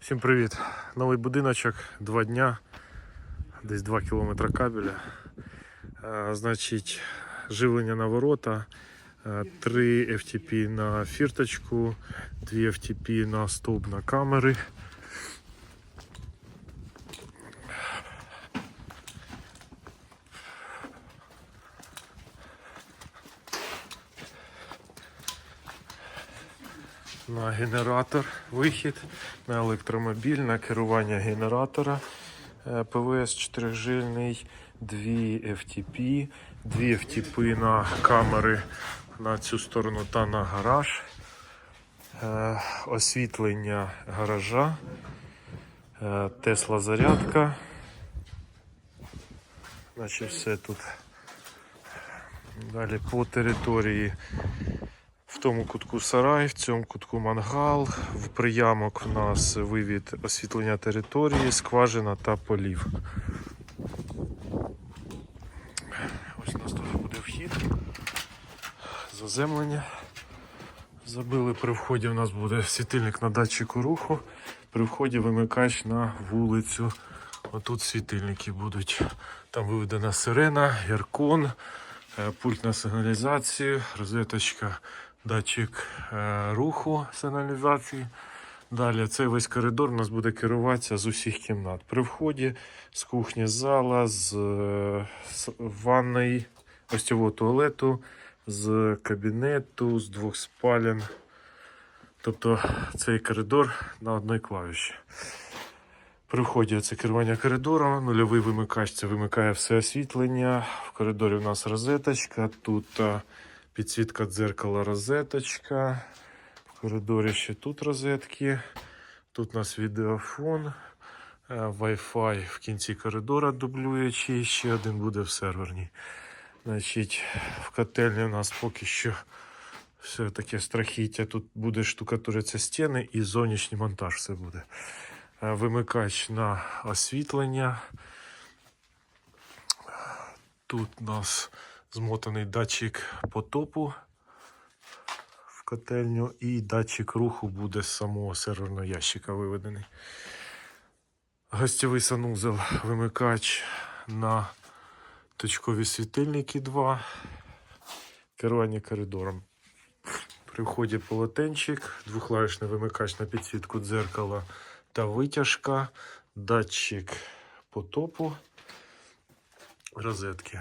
Всім привіт! Новий будиночок, два дня, десь 2 кілометри кабеля. Е, Значить, живлення на ворота, 3 FTP на фірточку, 2 FTP на стовп на камери. На генератор вихід, на електромобіль, на керування генератора. Е, ПВС 4жильний, 2 FTP, 2 FTP на камери на цю сторону та на гараж. Е, Освітлення гаража, Е, Тесла зарядка. Значить, все тут. Далі по території тому кутку сарай, в цьому кутку мангал, в приямок у нас вивід освітлення території, скважина та полів. Ось у нас тут буде вхід. Заземлення. Забили при вході у нас буде світильник на датчику руху. При вході вимикач на вулицю. Отут світильники будуть. Там виведена сирена, яркон, е, пульт на сигналізацію, розеточка, датчик е, руху сигналізації. Далі цей весь коридор у нас буде керуватися з усіх кімнат. При вході з кухні зала, з, е, з ванної, гостєвого туалету, з кабінету, з двох спален. Тобто цей коридор на одній клавіші. При вході це керування коридором, нульовий вимикач це вимикає все освітлення. В коридорі у нас розеточка, тут а, підсвітка дзеркала розеточка. В коридорі ще тут розетки. Тут у нас відеофон, е, Wi-Fi в кінці коридора дублюючий, ще один буде в серверній. Значить, в котельні у нас поки що все таке страхіття. Тут буде штукатуритися стіни і зовнішній монтаж все буде. Е, Вимикач на освітлення. Тут у нас змотаний датчик потопу в котельню і датчик руху буде з самого серверного ящика виведений. Гостєвий санузел, вимикач на точкові світильники 2. Керування коридором. При вході полотенчик, двохклавішний вимикач на підсвітку дзеркала та витяжка, датчик потопу, розетки.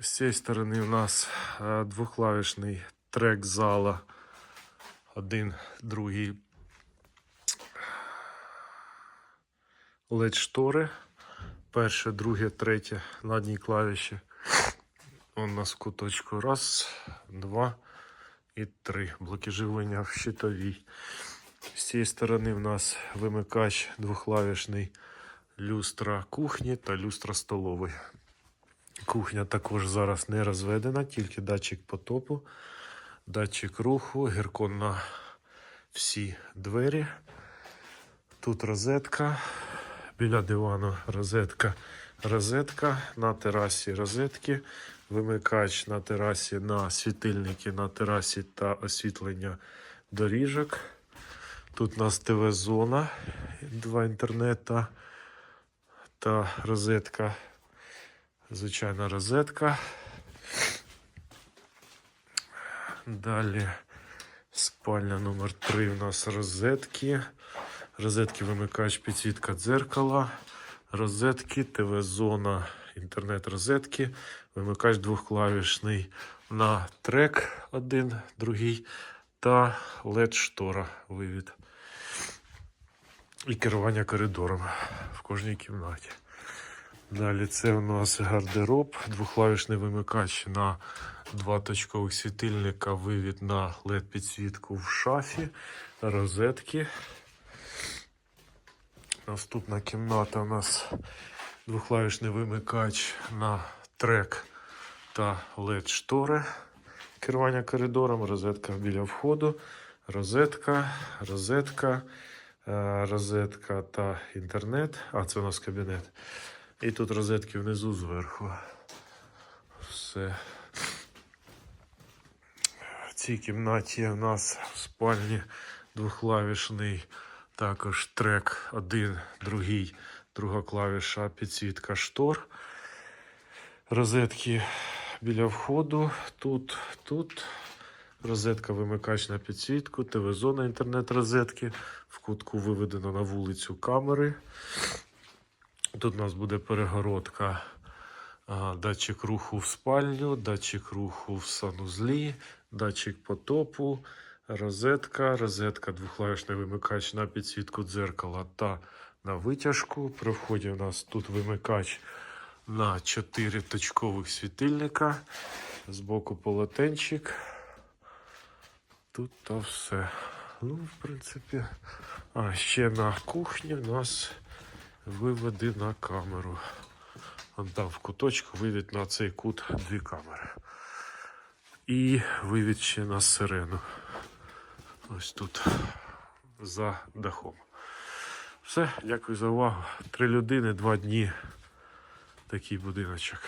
З цієї сторони у нас е, двохклавішний трек зала. Один, другий LED штори. Перше, друге, третє на одній клавіші. У нас в куточку. Раз, два і три. Блоки живлення в щитовій. З цієї сторони в нас вимикач двохклавішний люстра кухні та люстра столової. Кухня також зараз не розведена, тільки датчик потопу, датчик руху, гіркон на всі двері. Тут розетка. Біля дивану розетка. Розетка на терасі розетки. Вимикач на терасі на світильники на терасі та освітлення доріжок. Тут у нас ТВ-зона, два інтернета та розетка. Звичайна розетка. Далі спальня номер 3 у нас розетки. Розетки вимикач, підсвітка дзеркала, розетки, ТВ-зона, інтернет-розетки, вимикач двохклавішний на трек один, другий та LED-штора вивід. І керування коридором в кожній кімнаті. Далі це у нас гардероб, двохклавішний вимикач на два точкових світильника, вивід на LED-підсвітку в шафі, розетки. Наступна кімната у нас двохклавішний вимикач на трек та LED штори. Керування коридором, розетка біля входу, розетка, розетка, е, розетка та інтернет. А, це у нас кабінет. І тут розетки внизу зверху. Все. В цій кімнаті у нас в спальні двохклавішний Також трек один, другий, друга клавіша, підсвітка штор. Розетки біля входу. Тут, тут. Розетка вимикач на підсвітку, ТВ-зона інтернет-розетки. В кутку виведено на вулицю камери. Тут у нас буде перегородка, датчик руху в спальню, датчик руху в санузлі, датчик потопу, розетка, розетка, двохклавішний вимикач на підсвітку дзеркала та на витяжку. При вході у нас тут вимикач на 4 точкових світильника. Збоку полотенчик. Тут то все. Ну, в принципі. А ще на кухні у нас виведи на камеру. Там в куточку вивід на цей кут дві камери. І вивід ще на сирену. Ось тут за дахом. Все, дякую за увагу. Три людини, два дні. Такий будиночок.